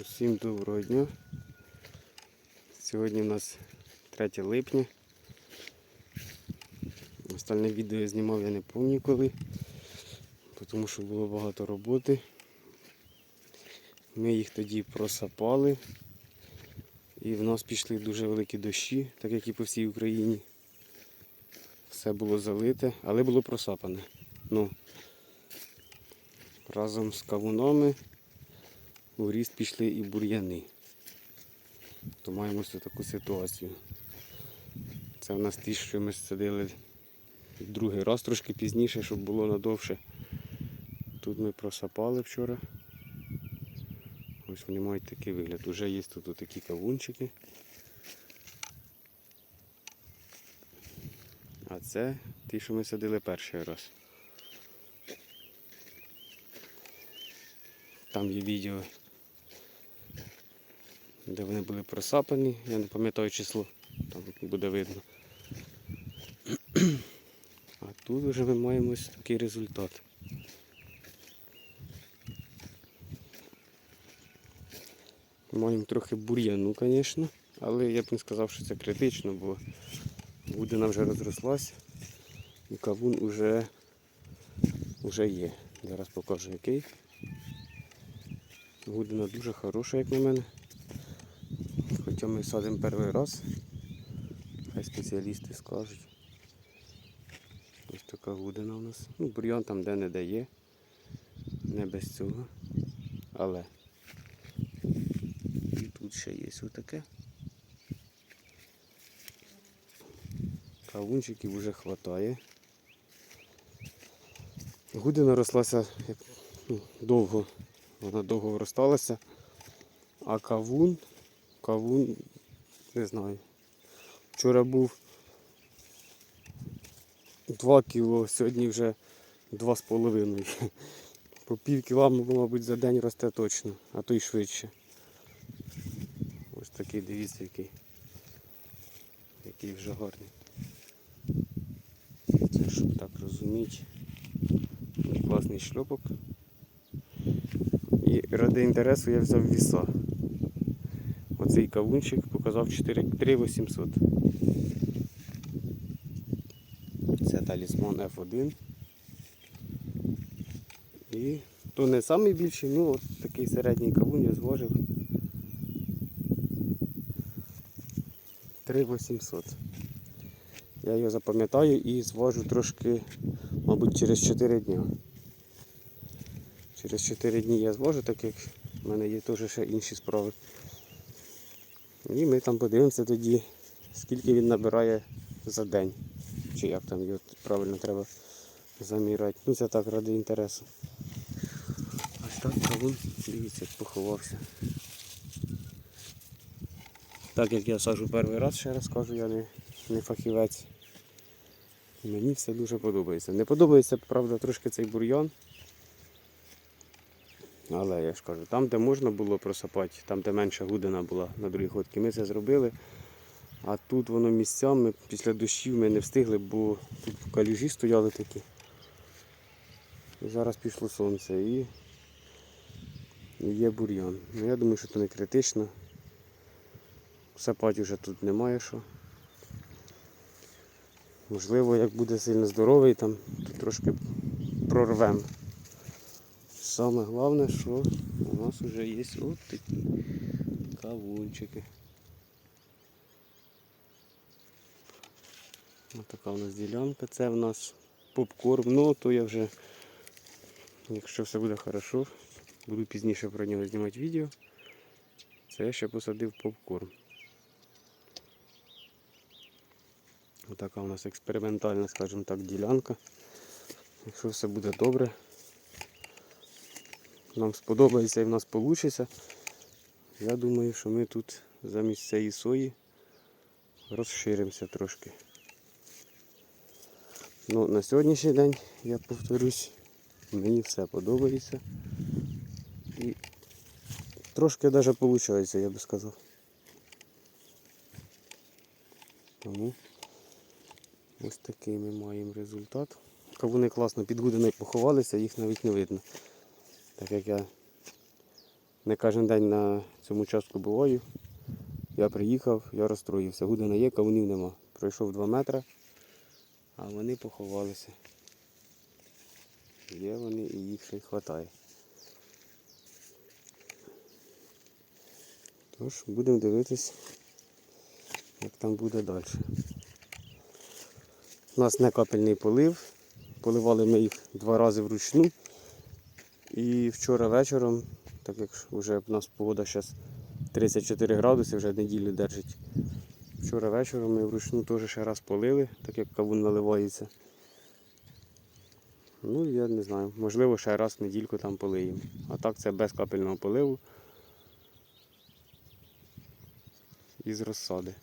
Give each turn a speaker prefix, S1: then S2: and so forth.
S1: Усім доброго дня. Сьогодні у нас 3 липня. Остальне відео я знімав я не пам'ятаю коли, тому що було багато роботи. Ми їх тоді просапали. І в нас пішли дуже великі дощі, так як і по всій Україні. Все було залите, але було просапане. Ну, разом з кавунами у ріст пішли і бур'яни. То маємо ось таку ситуацію. Це в нас ті, що ми садили другий раз трошки пізніше, щоб було надовше. Тут ми просапали вчора. Ось вони мають такий вигляд. Уже є тут такі кавунчики. А це ті, що ми садили перший раз. Там є відео, де вони були просапані, я не пам'ятаю число, там буде видно. А тут вже ми маємо ось такий результат. Маємо трохи бур'яну, звісно, але я б не сказав, що це критично, бо будина вже розрослась і кавун уже, уже є. Зараз покажу який. Гудина дуже хороша, як на мене. Хоча ми садимо перший раз. Хай спеціалісти скажуть. Ось така гудина у нас. Ну, бур'ян там де не дає. Не без цього. Але і тут ще є отаке. Кавунчиків вже вистачає. Гудина рослася довго вона довго виросталася. А кавун, кавун, не знаю. Вчора був 2 кіло, сьогодні вже 2,5. По пів кіла, мабуть, за день росте точно, а то й швидше. Ось такий, дивіться, який. Який вже гарний. Це щоб так розуміти. Класний шльопок. І ради інтересу я взяв віса. Оцей кавунчик показав 4 3800. Це талісман F1. І то не найбільший, ну от такий середній кавун я зважив. 3800. Я його запам'ятаю і зважу трошки, мабуть, через 4 дня. Через 4 дні я звожу, так як в мене є теж ще інші справи. І ми там подивимося тоді, скільки він набирає за день. Чи як там його правильно треба заміряти. Ну це так ради інтересу. Ось так кавун, дивіться, поховався. Так як я сажу перший раз, ще раз кажу, я не, не фахівець. Мені все дуже подобається. Не подобається, правда, трошки цей бур'ян. Але я ж кажу, там, де можна було просапати, там, де менша гудина була на другій ходці, ми це зробили. А тут воно місцями після дощів ми не встигли, бо тут калюжі стояли такі. І зараз пішло сонце і є бур'ян. Ну, я думаю, що це не критично. Сапати вже тут немає що. Можливо, як буде сильно здоровий, там то трошки прорвемо. Саме головне, що у нас вже є от такі кавунчики. Ось така у нас ділянка. Це в нас попкорн. Ну, то я вже, якщо все буде хорошо, буду пізніше про нього знімати відео. Це я ще посадив попкорн. Отака у нас експериментальна, скажімо так, ділянка. Якщо все буде добре, нам сподобається і в нас вийде. Я думаю, що ми тут замість цієї сої розширимося трошки. Ну, На сьогоднішній день, я повторюсь, мені все подобається. І трошки навіть виходить, я би сказав. Тому ось такий ми маємо результат. Кавуни класно під гудиною поховалися, їх навіть не видно. Так як я Не кожен день на цьому участку буваю. Я приїхав, я розстроївся. Гудена є, кавунів нема. Пройшов 2 метри, а вони поховалися. Є вони і їх ще й хватає. Тож, будемо дивитись, як там буде далі. У нас не капельний полив. Поливали ми їх два рази вручну. І вчора вечором, так як вже в нас погода зараз 34 градуси, вже неділю держить. Вчора вечором ми вручну теж ще раз полили, так як кавун наливається. Ну, я не знаю, можливо, ще раз в недільку там полиємо. А так це без капельного поливу із розсади.